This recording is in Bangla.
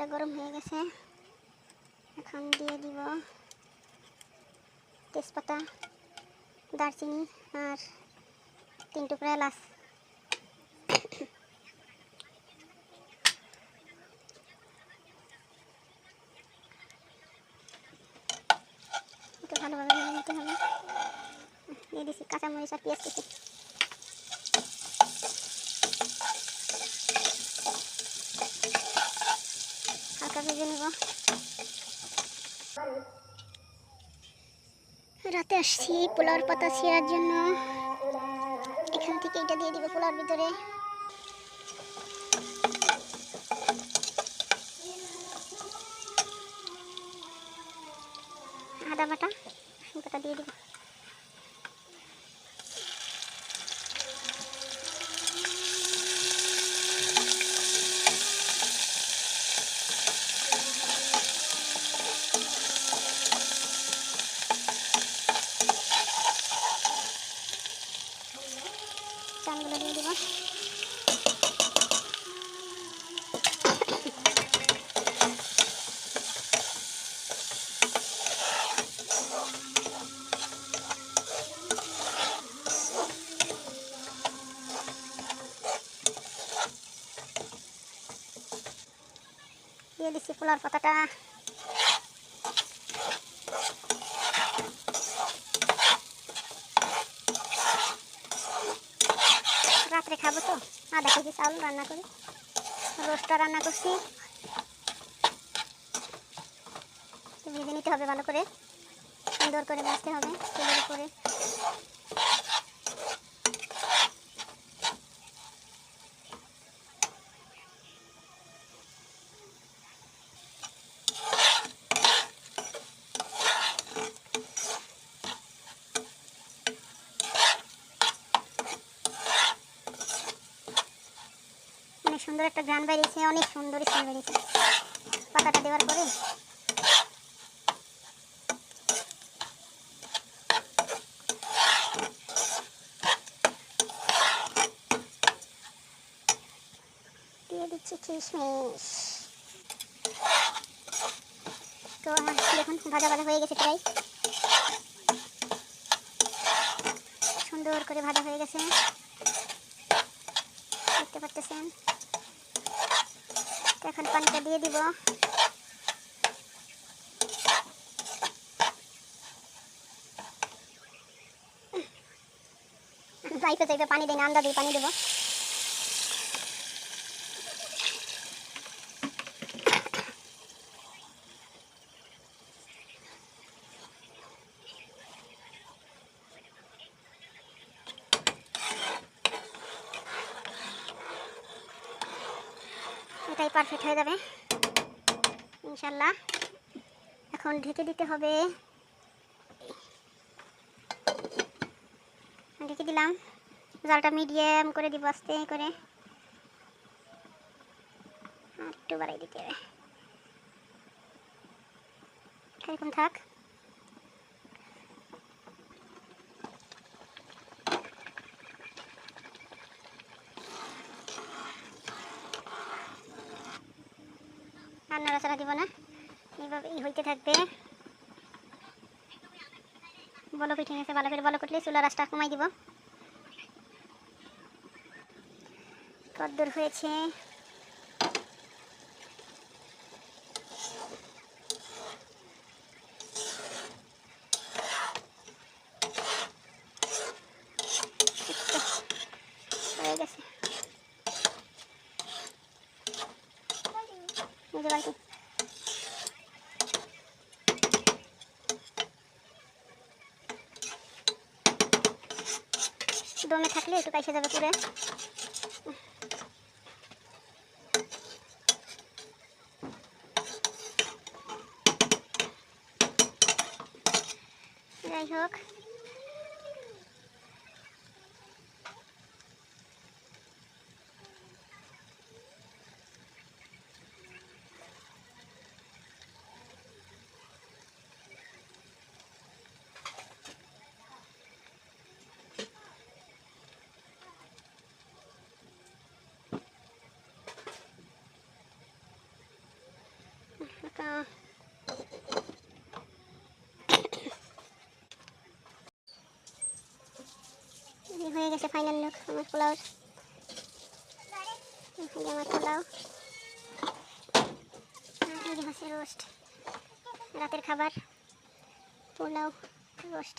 তেলটা গরম হয়ে গেছে। এখন দিয়ে দিব তেজপাতা, দারচিনি আর তিন টুকরা এলাচ। একটু ভালোভাবে নিতে হবে। দিয়ে দিচ্ছি কাঁচামরিচ আর পেঁয়াজ কেটে হালকা ভেজে নেব রাতে আসছি পোলাওর পাতা ছেঁড়ার জন্য। এখান থেকে এটা দিয়ে দিব পোলাওর ভিতরে। আদা বাটা দিয়ে দিব চালগুলো দিয়ে দিব দিয়ে দিচ্ছি পোলার পাতাটা। রাত্রে খাব তো আধা কেজি চাউল রান্না করি। রোস্টটা রান্না করছি। ভেজে নিতে হবে ভালো করে। সুন্দর করে ভাজতে হবে তেলের উপরে। সুন্দর একটা গান বেরিয়েছে, অনেক সুন্দর স্মেল বেরিয়েছে। পাতাটা দেওয়ার পরে দিয়ে তো আমার দেখুন ভাজা ভাজা হয়ে গেছে প্রায়। সুন্দর করে ভাজা হয়ে গেছে। দেখতে পাচ্ছেন? এখন পানিটা দিয়ে দিব। যাইতে যাইতে পানি দেয় না আন্দা দিয়ে পানি দেবো। এটাই পারফেক্ট হয়ে যাবে। ইনশাল্লাহ এখন ঢেকে দিতে হবে। ঢেকে দিলাম। জালটা মিডিয়াম করে দিব আস্তে করে। একটু বাড়াই দিতে হবে। এরকম থাক। আর নড়াচড়া দিব না। এইভাবে এই হইতে থাকবে। বলো পিঠে গেছে, ভালো করে বলো করলে চুলা রাসটা কমাই দিব। কদ্দূর হয়েছে হয়ে গেছে নিজে বাড়িতে দমে থাকলে একটু কাইসে যাবে পুরে যাই হোক। হয়ে গেছে ফাইনাল লুক আমার পোলাও আমার পোলাও হচ্ছে রোস্ট রাতের খাবার। পোলাও রোস্ট